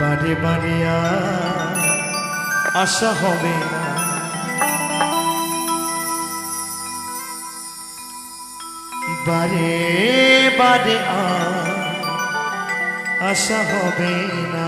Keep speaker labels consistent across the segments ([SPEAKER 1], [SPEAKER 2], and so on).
[SPEAKER 1] বারে বারে আশা হবে না। বারে বারে আশা হবে না।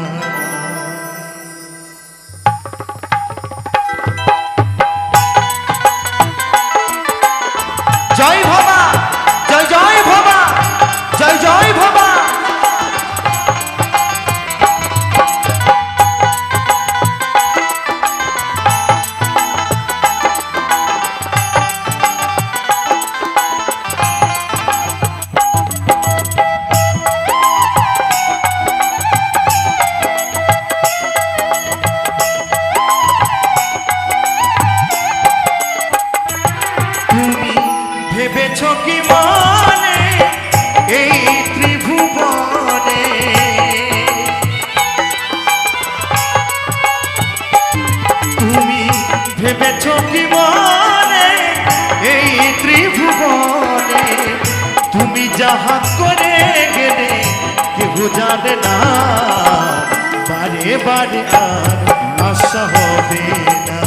[SPEAKER 1] ভেবেছ কি এই ত্রিভুবনে তুমি যাহা করে গেলে, কেহ জানে না। বারে বারে আর আশা হবে না।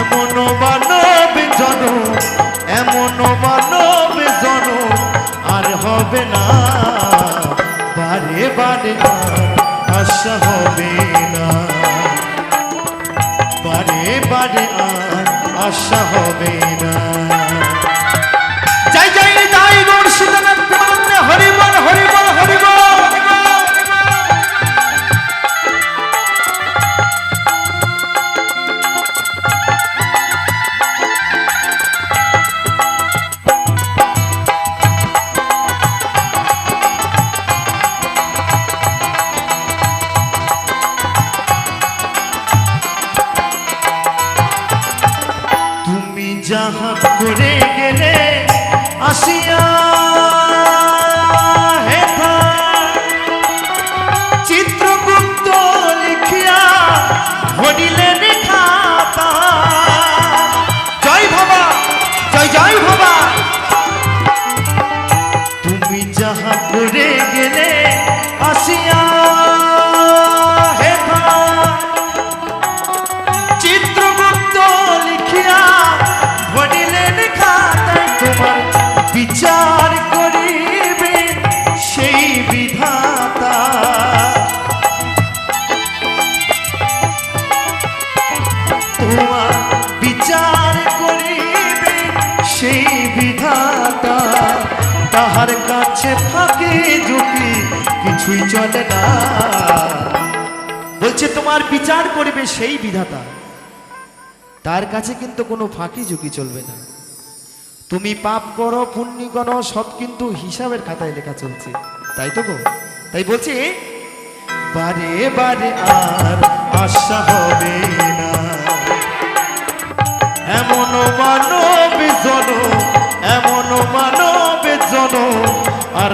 [SPEAKER 1] এমন মানব জন, এমন মানব জন আর হবে না। বারে বারে আর আশা হবে না। বারে বারে আর আশা হবে না। যাহা করে গেলে আসিয়া তাহার কাছে ফাঁকে ঝুঁকি কিছুই চলে না। বলছে, তোমার বিচার করবে সেই বিধাতা। তার কাছে কিন্তু কোনো ফাঁকি ঝুঁকি চলবে না। তুমি পাপ করো, পুণ্যি করো সব কিন্তু হিসাবের খাতায় লেখা চলছে। তাই তো গো? তাই বলছে, বারে বারে আর আশা হবে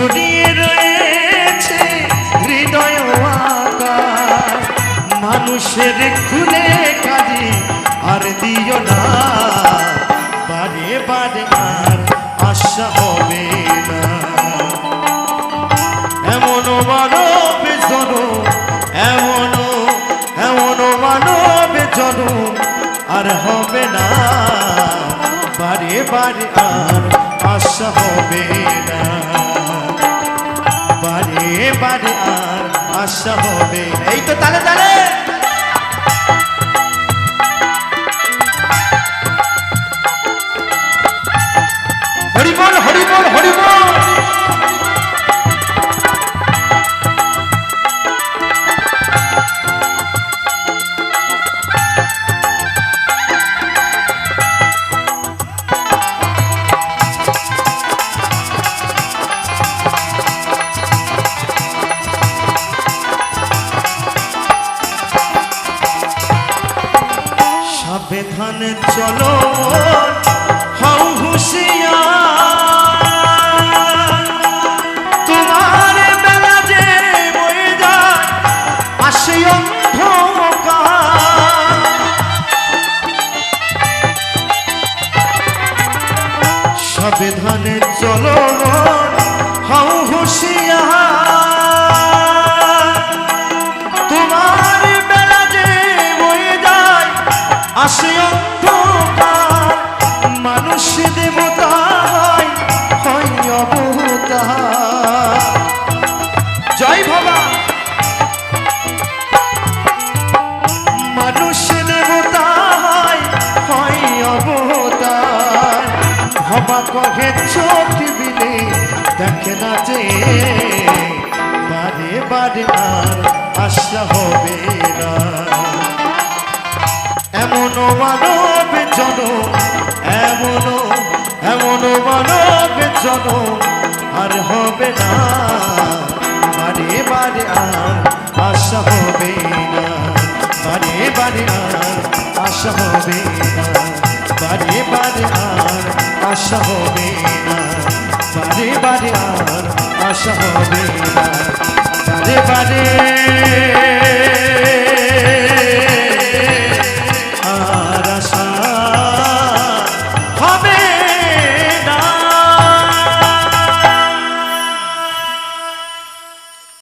[SPEAKER 1] জড়িয়ে রয়েছে হৃদয় আকাশ। মানুষের খুলে কাজে আর দিও না। বারে বারে আর আশা হবে না। এমন মানব জন এমন এমন মানব জন আর হবে না। বারে বারে আর আশা হবে আশা বারে বারে আর আশা হবে না। এমন মানব জন এমন এমন মানব জন আর হবে না। বারে বারে আর আশা হবে না। বারে বারে আর আশা হবে না। বারে বারে আর আশা হবে আশা হবে। না